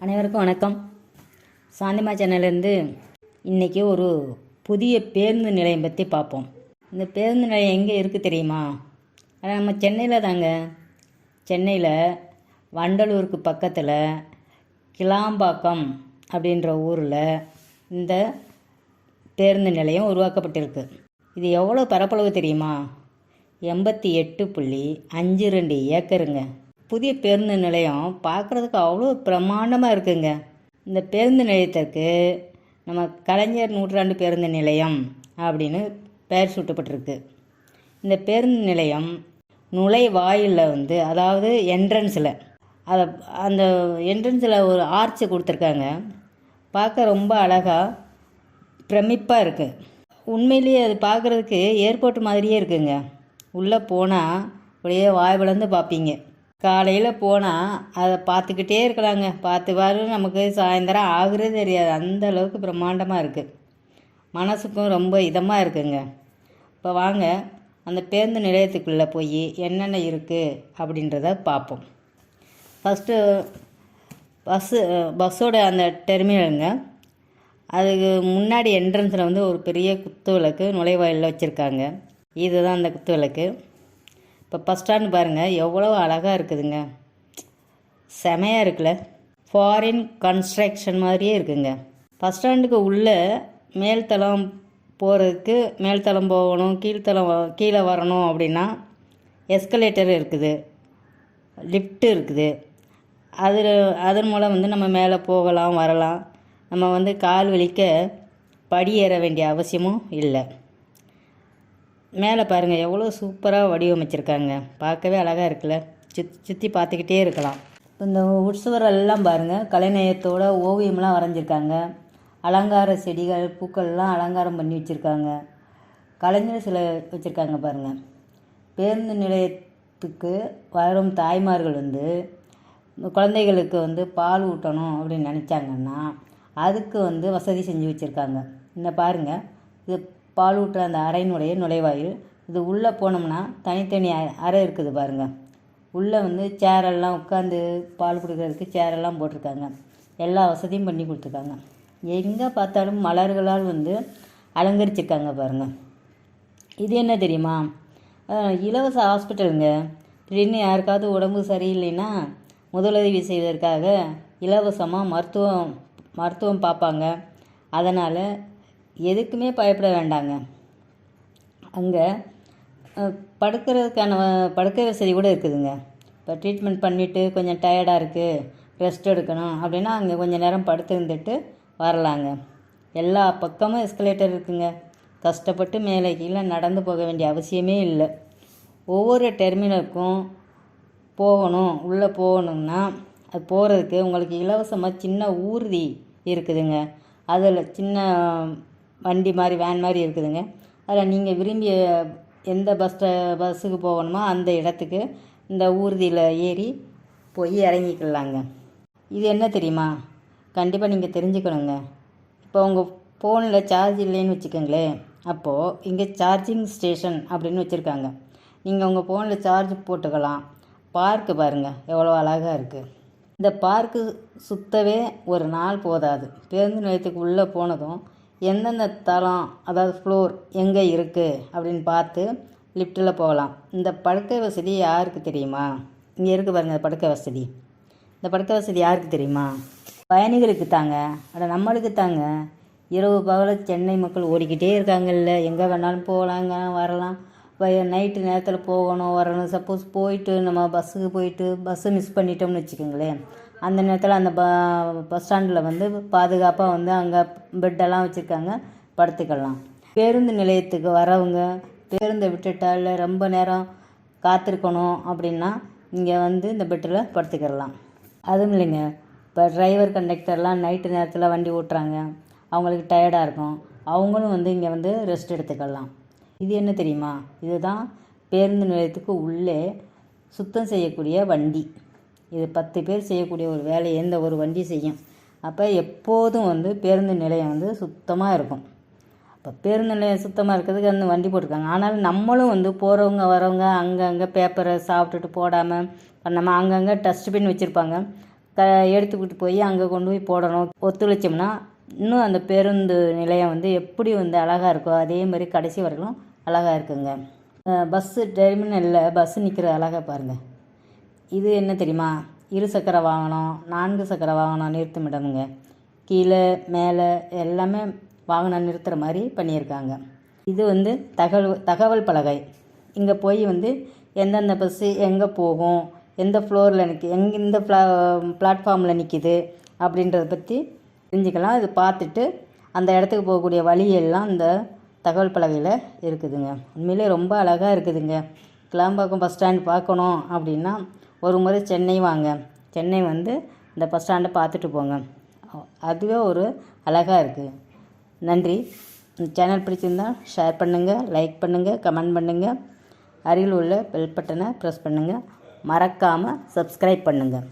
அனைவருக்கும் வணக்கம். சாந்திமா சேனல்லேருந்து இன்றைக்கி ஒரு புதிய பேருந்து நிலையம் பற்றி பார்ப்போம் இந்த பேருந்து நிலையம் எங்கே இருக்குது தெரியுமா? அது நம்ம சென்னையில் தாங்க. சென்னையில் வண்டலூருக்கு பக்கத்தில் கிளாம்பாக்கம் அப்படின்ற ஊரில் இந்த பேருந்து நிலையம் உருவாக்கப்பட்டிருக்கு. இது எவ்வளோ பரப்பளவு தெரியுமா? எண்பத்தி எட்டு புள்ளி அஞ்சு ரெண்டு ஏக்கருங்க. புதிய பேருந்து நிலையம் பார்க்குறதுக்கு அவ்வளோ பிரம்மாண்டமாக இருக்குங்க. இந்த பேருந்து நிலையத்திற்கு நம்ம கலைஞர் நூற்றாண்டு பேருந்து நிலையம் அப்படின்னு பெயர் சூட்டப்பட்டிருக்கு. இந்த பேருந்து நிலையம் நுழைவாயிலில் வந்து அதாவது என்ட்ரன்ஸில் அதை அந்த என்ட்ரன்ஸில் ஒரு ஆர்ச்சு கொடுத்துருக்காங்க. பார்க்க ரொம்ப அழகாக பிரமிப்பாக இருக்குது உண்மையிலேயே அது பார்க்குறதுக்கு ஏர்போர்ட் மாதிரியே இருக்குங்க. உள்ளே போனால் அப்படியே வாய் வளர்ந்து பார்ப்பீங்க. காலையில் போனால் அதை பார்த்துக்கிட்டே இருக்கலாங்க. பார்த்து பாரு நமக்கு சாயந்தரம் ஆகுறது தெரியாது. அந்த அளவுக்கு பிரம்மாண்டமாக இருக்குது மனசுக்கும் ரொம்ப இதமாக இருக்குங்க. இப்போ வாங்க அந்த பேருந்து நிலையத்துக்குள்ளே போய் என்னென்ன இருக்குது அப்படின்றத பார்ப்போம். ஃபஸ்ட்டு பஸ்ஸு பஸ்ஸோட அந்த டெர்மினலுங்க அதுக்கு முன்னாடி என்ட்ரன்ஸில் வந்து ஒரு பெரிய குத்து விளக்கு நுழைவாயிலில் வச்சுருக்காங்க. இதுதான் அந்த குத்து விளக்கு. இப்போ பஸ் ஸ்டாண்டு பாருங்கள் எவ்வளோ அழகாக இருக்குதுங்க. செமையாக இருக்குல்ல. ஃபாரின் கன்ஸ்ட்ரக்ஷன் மாதிரியே இருக்குங்க. பஸ் ஸ்டாண்டுக்கு உள்ளே மேல்தளம் போகிறதுக்கு மேல்தளம் போகணும் கீழ்த்தளம் கீழே வரணும் அப்படின்னா எஸ்கலேட்டர் இருக்குது. லிஃப்ட்டு இருக்குது. அதில் அதன் மூலம் வந்து நம்ம மேலே போகலாம் வரலாம். நம்ம வந்து கால் வலிக்க படி ஏற வேண்டிய அவசியமும் இல்லை. மேலே பாருங்கள் எவ்வளோ சூப்பராக வடிவமைச்சிருக்காங்க. பார்க்கவே அழகாக இருக்குல்ல. சுத் சுற்றி பார்த்துக்கிட்டே இருக்கலாம். இப்போ இந்த உற்சவர் பாருங்கள் கலைநயத்தோட ஓவியம்லாம் வரைஞ்சிருக்காங்க. அலங்கார செடிகள் பூக்கள்லாம் அலங்காரம் பண்ணி வச்சுருக்காங்க. கலைஞர் சில வச்சுருக்காங்க பாருங்கள் பேருந்து நிலையத்துக்கு வரும் தாய்மார்கள் வந்து குழந்தைகளுக்கு வந்து பால் ஊட்டணும் அப்படின்னு நினச்சாங்கன்னா அதுக்கு வந்து வசதி செஞ்சு வச்சுருக்காங்க. இந்த பாருங்கள் இது பால் ஊட்டுற அந்த அறையினுடைய நுழைவாயில். இது உள்ளே போனோம்னா தனித்தனி அ- அறை இருக்குது பாருங்கள் உள்ளே வந்து சேரெல்லாம் உட்காந்து பால் கொடுக்கறதுக்கு சேரெல்லாம் போட்டிருக்காங்க. எல்லா வசதியும் பண்ணி கொடுத்துருக்காங்க. எங்கே பார்த்தாலும் மலர்களால் வந்து அலங்கரிச்சிருக்காங்க பாருங்கள் இது என்ன தெரியுமா? இலவச ஹாஸ்பிட்டலுங்க. திடீர்னு யாருக்காவது உடம்பு சரியில்லைன்னா முதலுதவி செய்வதற்காக இலவசமாக மருத்துவம் மருத்துவம் பார்ப்பாங்க. அதனால் எதுக்குமே பயப்பட வேண்டாங்க. அங்கே படுக்கிறதுக்கான படுக்கை வசதி கூட இருக்குதுங்க. இப்போ ட்ரீட்மெண்ட் பண்ணிவிட்டு கொஞ்சம் டயர்டாக இருக்குது ரெஸ்ட் எடுக்கணும் அப்படின்னா அங்கே கொஞ்சம் நேரம் படுத்து இருந்துட்டு வரலாங்க. எல்லா பக்கமும் எஸ்கலேட்டர் இருக்குங்க. கஷ்டப்பட்டு மேலே கீழே நடந்து போக வேண்டிய அவசியமே இல்லை. ஒவ்வொரு டெர்மினலுக்கும் போகணும் உள்ளே போகணும்னா அது போகிறதுக்கு உங்களுக்கு இலவசமாக சின்ன ஊர்தி இருக்குதுங்க. அதில் சின்ன வண்டி மாதிரி வேன் மாதிரி இருக்குதுங்க. அதில் நீங்கள் விரும்பிய எந்த பஸ் பஸ்ஸுக்கு போகணுமோ அந்த இடத்துக்கு இந்த ஊர்தியில் ஏறி போய் இறங்கிக்கலாங்க. இது என்ன தெரியுமா? கண்டிப்பாக நீங்கள் தெரிஞ்சுக்கணுங்க. இப்போ உங்கள் ஃபோனில் சார்ஜ் இல்லைன்னு வச்சுக்கோங்களேன். அப்போது இங்கே சார்ஜிங் ஸ்டேஷன் அப்படின்னு வச்சுருக்காங்க. நீங்கள் உங்கள் ஃபோனில் சார்ஜ் போட்டுக்கலாம். பார்க்கு பாருங்கள் எவ்வளோ அழகாக இருக்குது இந்த பார்க்கு சுத்தவே ஒரு நாள் போதாது. பேருந்து நிலையத்துக்கு உள்ளே போனதும் எந்தெந்த தளம் அதாவது ஃப்ளோர் எங்கே இருக்குது அப்படின்னு பார்த்து லிஃப்ட்டில் போகலாம். இந்த படுக்கை வசதி யாருக்கு தெரியுமா? இங்கே இருக்குது பாருங்கள் படுக்கை வசதி. இந்த படுக்கை வசதி யாருக்கு தெரியுமா? பயணிகளுக்கு தாங்க. அட நம்மளுக்கு தாங்க. இரவு பகல சென்னை மக்கள் ஓடிக்கிட்டே இருக்காங்கல்ல. எங்கே வேணாலும் போகலாங்க வரலாம். நைட்டு நேரத்தில் போகணும் வரணும். சப்போஸ் போயிட்டு நம்ம பஸ்ஸுக்கு போயிட்டு பஸ்ஸை மிஸ் பண்ணிட்டோம்னு வச்சுக்கோங்களேன். அந்த நேரத்தில் அந்த ப பஸ் ஸ்டாண்டில் வந்து பாதுகாப்பாக வந்து அங்கே பெட்டெல்லாம் வச்சுருக்காங்க. படுத்துக்கலாம். பேருந்து நிலையத்துக்கு வரவங்க பேருந்தை விட்டுட்டா இல்லை ரொம்ப நேரம் காத்திருக்கணும் அப்படின்னா இங்கே வந்து இந்த பெட்டில் படுத்துக்கிடலாம் அதுவும் இல்லைங்க. இப்போ டிரைவர் கண்டக்டர்லாம் நைட்டு நேரத்தில் வண்டி ஓட்டுறாங்க. அவங்களுக்கு டயர்டாக இருக்கும். அவங்களும் வந்து இங்கே வந்து ரெஸ்ட் எடுத்துக்கலாம். இது என்ன தெரியுமா? இதுதான் பேருந்து நிலையத்துக்கு உள்ளே சுத்தம் செய்யக்கூடிய வண்டி. இது பத்து பேர் செய்யக்கூடிய ஒரு வேலையை எந்த ஒரு வண்டி செய்யும். அப்போ எப்போதும் வந்து பேருந்து நிலையம் வந்து சுத்தமாக இருக்கும். இப்போ பேருந்து நிலையம் சுத்தமாக இருக்கிறதுக்கு அந்த வண்டி போட்டிருக்காங்க. ஆனாலும் நம்மளும் வந்து போகிறவங்க வரவங்க அங்கங்கே பேப்பரை சாப்பிட்டுட்டு போடாமல் பண்ணாமல் அங்கங்கே டஸ்ட்பின் வச்சுருப்பாங்க. க எடுத்துக்கிட்டு போய் அங்கே கொண்டு போய் போடணும். ஒத்துழைச்சோம்னா இன்னும் அந்த பேருந்து நிலையம் வந்து எப்படி வந்து அழகாக இருக்கோ அதே மாதிரி கடைசி வரைக்கும் அழகாக இருக்குங்க. பஸ்ஸு டெர்மினலில் பஸ்ஸு நிற்கிற அழகாக பாருங்கள் இது என்ன தெரியுமா? இரு சக்கர வாகனம் நான்கு சக்கர வாகனம் நிறுத்தும் இடமுங்க. கீழே மேலே எல்லாமே வாகனம் நிறுத்துகிற மாதிரி பண்ணியிருக்காங்க. இது வந்து தகவல் தகவல் பலகை. இங்கே போய் வந்து எந்தெந்த பஸ்ஸு எங்கே போகும் எந்த ஃப்ளோரில் நிற்கு எங் இந்த ஃப்ளா பிளாட்ஃபார்மில் நிற்கிது அப்படின்றத பற்றி தெரிஞ்சுக்கலாம். இது பார்த்துட்டு அந்த இடத்துக்கு போகக்கூடிய வழியெல்லாம் இந்த தகவல் பலகையில் இருக்குதுங்க. உண்மையிலே ரொம்ப அழகாக இருக்குதுங்க. கிளாம்பாக்கம் பஸ் ஸ்டாண்ட் பார்க்கணும் அப்படின்னா ஒரு முறை சென்னை வாங்க. சென்னை வந்து இந்த பஸ் ஸ்டாண்டை பார்த்துட்டு போங்க. அதுவே ஒரு அழகாக இருக்குது நன்றி. சேனல் பிடிச்சிருந்தால் ஷேர் பண்ணுங்கள் லைக் பண்ணுங்கள் கமெண்ட் பண்ணுங்கள் அருகில் உள்ள பெல் பட்டனை ப்ரெஸ் பண்ணுங்கள் மறக்காமல் சப்ஸ்கிரைப் பண்ணுங்கள்